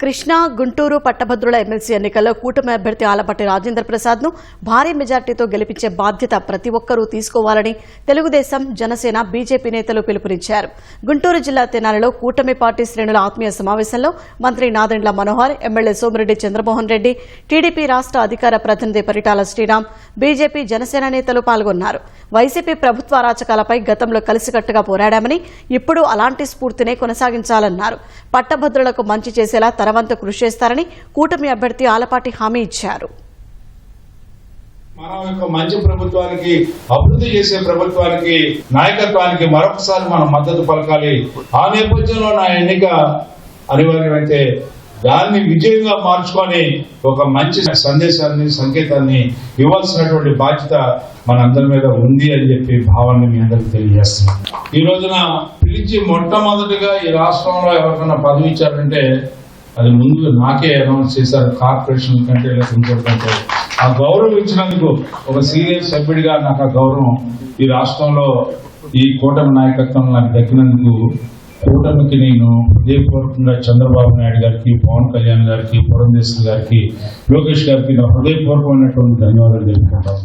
కృష్ణా గుంటూరు పట్టభద్రుల ఎమ్మెల్సీ ఎన్నికల్లో కూటమి అభ్యర్థి ఆలపట్టి రాజేంద్ర ప్రసాద్ను భారీ మెజార్టీతో గెలిపించే బాధ్యత ప్రతి ఒక్కరూ తీసుకోవాలని తెలుగుదేశం జనసేన బీజేపీ నేతలు పిలుపునిచ్చారు. గుంటూరు జిల్లా తెనాలిలో కూటమి పార్టీ శ్రేణుల ఆత్మీయ సమావేశంలో మంత్రి నాదెండ్ల మనోహర్ ఎమ్మెల్యే సోమిరెడ్డి చంద్రమోహన్ రెడ్డి టీడీపీ రాష్ట్ర అధికార ప్రతినిధి పరిటాల శ్రీరామ్ బీజేపీ జనసేన నేతలు పాల్గొన్నారు. వైసీపీ ప్రభుత్వ అరాచకాలపై గతంలో కలిసికట్టుగా పోరాడామని ఇప్పుడు అలాంటి స్ఫూర్తినే కొనసాగించాలన్నారు. పట్టభద్రులకు మంచి చేసేలా తనవంతు కృషి చేస్తారని కూటమి అభ్యర్థి ఆలపాటి హామీ ఇచ్చారు. మనం యొక్క మంచి ప్రభుత్వానికి అభివృద్ధి చేసే ప్రభుత్వానికి నాయకత్వానికి మరొకసారి మనం మద్దతు పలకాలి. ఆ నేపథ్యంలో నా ఎన్నిక అనివార్యమైతే దాన్ని విజయంగా మార్చుకొని ఒక మంచి సందేశాన్ని సంకేతాన్ని ఇవ్వాల్సినటువంటి బాధ్యత మనందరి మీద ఉంది అని చెప్పి భావాన్ని మీ అందరికి తెలియజేస్తున్నాను. ఈ రోజున పిలిచి మొట్టమొదటిగా ఈ రాష్ట్రంలో ఎవరికైనా పదవి ఇచ్చారంటే అది ముందు నాకే అనౌన్స్ చేశారు కార్పొరేషన్ కంటే లేదా ఆ గౌరవం ఇచ్చినందుకు ఒక సీనియర్ సభ్యుడిగా నాకు ఆ గౌరవం ఈ రాష్ట్రంలో ఈ కూటమి నాయకత్వం నాకు దక్కినందుకు కూటమికి నేను హృదయపూర్వకంగా చంద్రబాబు నాయుడు గారికి పవన్ కళ్యాణ్ గారికి పురంధేశ్వర్ గారికి లోకేష్ గారికి నా హృదయపూర్వకమైనటువంటి ధన్యవాదాలు తెలుపుకుంటాను